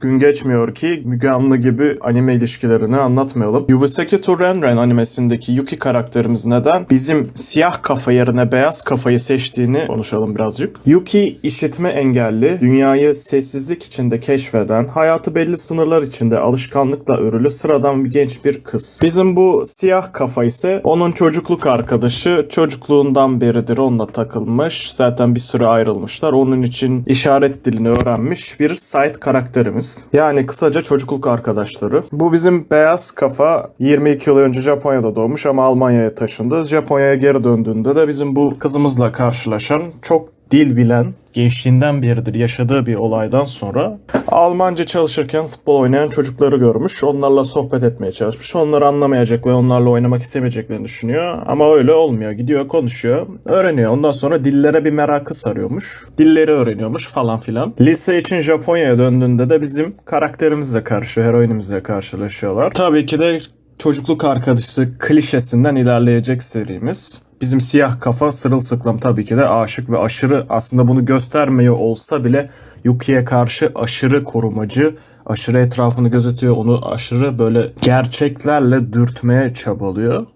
Gün geçmiyor ki Müge Anlı gibi anime ilişkilerini anlatmayalım. Yubuseki to Renren animesindeki Yuki karakterimiz neden bizim siyah kafa yerine beyaz kafayı seçtiğini konuşalım birazcık. Yuki işitme engelli, dünyayı sessizlik içinde keşfeden, hayatı belli sınırlar içinde alışkanlıkla örülü sıradan bir genç bir kız. Bizim bu siyah kafa ise onun çocukluk arkadaşı, çocukluğundan beridir onunla takılmış. Zaten bir süre ayrılmışlar. Onun için işaret dilini öğrenmiş bir side karakterimiz. Yani kısaca çocukluk arkadaşları. Bu bizim beyaz kafa 22 yıl önce Japonya'da doğmuş ama Almanya'ya taşındı. Japonya'ya geri döndüğünde de bizim bu kızımızla karşılaşan çok dil bilen, gençliğinden beridir yaşadığı bir olaydan sonra Almanca çalışırken futbol oynayan çocukları görmüş. Onlarla sohbet etmeye çalışmış. Onları anlamayacak ve onlarla oynamak istemeyeceklerini düşünüyor. Ama öyle olmuyor. Gidiyor konuşuyor. Öğreniyor. Ondan sonra dillere bir merakı sarıyormuş. Dilleri öğreniyormuş falan filan. Lise için Japonya'ya döndüğünde de bizim karakterimizle karşı, heroinimizle karşılaşıyorlar. Tabii ki de çocukluk arkadaşı klişesinden ilerleyecek serimiz. Bizim siyah kafa sırılsıklam tabii ki de aşık ve aşırı aslında bunu göstermiyor olsa bile Yuki'ye karşı aşırı korumacı, aşırı etrafını gözetiyor, onu aşırı böyle gerçeklerle dürtmeye çabalıyor.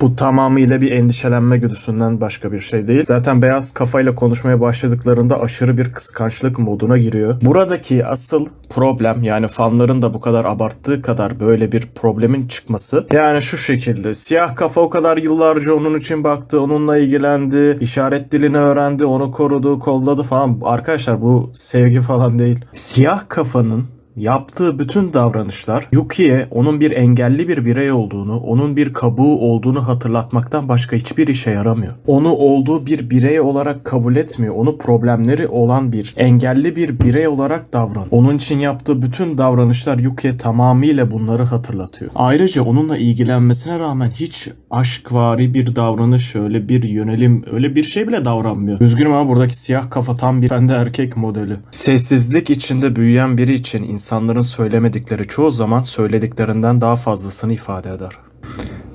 Bu tamamıyla bir endişelenme güdüsünden başka bir şey değil. Zaten beyaz kafayla konuşmaya başladıklarında aşırı bir kıskançlık moduna giriyor. Buradaki asıl problem yani fanların da bu kadar abarttığı kadar böyle bir problemin çıkması. Yani şu şekilde siyah kafa o kadar yıllarca onun için baktı, onunla ilgilendi, işaret dilini öğrendi, onu korudu, kolladı falan. Arkadaşlar bu sevgi falan değil. Siyah kafanın Yaptığı bütün davranışlar Yuki'ye onun bir engelli bir birey olduğunu, onun bir kabuğu olduğunu hatırlatmaktan başka hiçbir işe yaramıyor. Onu olduğu bir birey olarak kabul etmiyor. Onu problemleri olan bir engelli bir birey olarak davran. Onun için yaptığı bütün davranışlar Yuki'ye tamamıyla bunları hatırlatıyor. Ayrıca onunla ilgilenmesine rağmen hiç aşkvari bir davranış, öyle bir yönelim, öyle bir şey bile davranmıyor. Üzgünüm ama buradaki siyah kafa tam bir bende erkek modeli. Sessizlik içinde büyüyen biri için insanların söylemedikleri çoğu zaman söylediklerinden daha fazlasını ifade eder.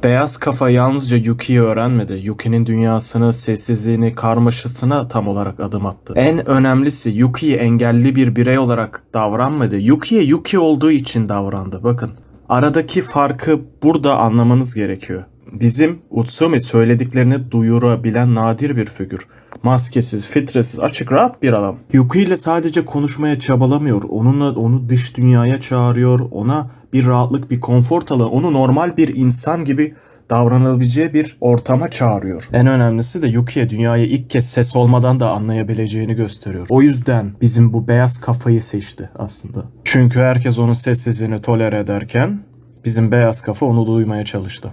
Beyaz kafa yalnızca Yuki'yi öğrenmedi. Yuki'nin dünyasını, sessizliğini, karmaşasına tam olarak adım attı. En önemlisi Yuki'yi engelli bir birey olarak davranmadı. Yuki'ye Yuki olduğu için davrandı. Bakın aradaki farkı burada anlamanız gerekiyor. Bizim Utsumi söylediklerini duyurabilen nadir bir figür. Maskesiz, filtresiz, açık, rahat bir adam. Yuki ile sadece konuşmaya çabalamıyor. Onunla onu dış dünyaya çağırıyor. Ona bir rahatlık, bir konfor alanı, onu normal bir insan gibi davranabileceği bir ortama çağırıyor. En önemlisi de Yuki'ye dünyayı ilk kez ses olmadan da anlayabileceğini gösteriyor. O yüzden bizim bu beyaz kafayı seçti aslında. Çünkü herkes onun sessizliğini tolere ederken bizim beyaz kafa onu duymaya çalıştı.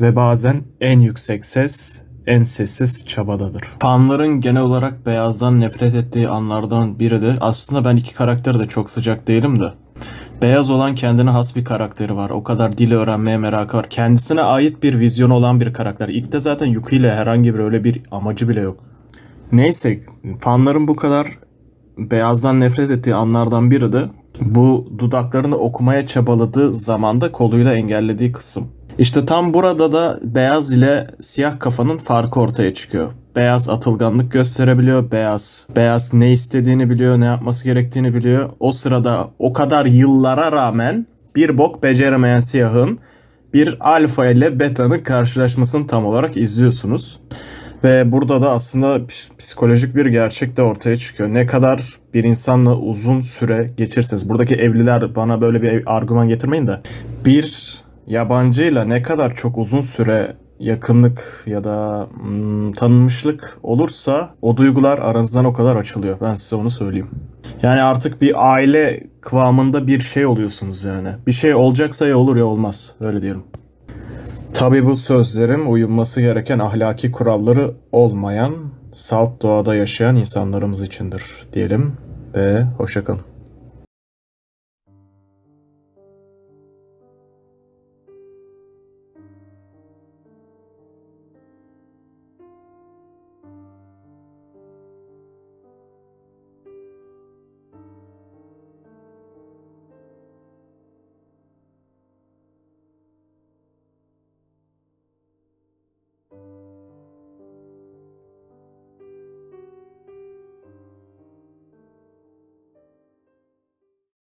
Ve bazen en yüksek ses en sessiz çabadadır. Fanların genel olarak beyazdan nefret ettiği anlardan biri de aslında ben iki karaktere de çok sıcak değilim de. Beyaz olan kendine has bir karakteri var. O kadar dili öğrenmeye merakı var. Kendisine ait bir vizyon olan bir karakter. İlk de zaten Yuki ile herhangi bir öyle bir amacı bile yok. Neyse fanların bu kadar beyazdan nefret ettiği anlardan biri de bu dudaklarını okumaya çabaladığı zamanda koluyla engellediği kısım. İşte tam burada da beyaz ile siyah kafanın farkı ortaya çıkıyor. Beyaz atılganlık gösterebiliyor. Beyaz beyaz ne istediğini biliyor, ne yapması gerektiğini biliyor. O sırada o kadar yıllara rağmen bir bok beceremeyen siyahın bir alfa ile beta'nın karşılaşmasını tam olarak izliyorsunuz. Ve burada da aslında ps- psikolojik bir gerçek de ortaya çıkıyor. Ne kadar bir insanla uzun süre geçirseniz. Buradaki evliler bana böyle bir argüman getirmeyin de. Bir yabancıyla ne kadar çok uzun süre yakınlık ya da hmm, tanınmışlık olursa o duygular aranızdan o kadar açılıyor. Ben size onu söyleyeyim. Yani artık bir aile kıvamında bir şey oluyorsunuz yani. Bir şey olacaksa ya olur ya olmaz. Öyle diyelim. Tabi bu sözlerim uyulması gereken ahlaki kuralları olmayan, salt doğada yaşayan insanlarımız içindir diyelim ve hoşçakalın.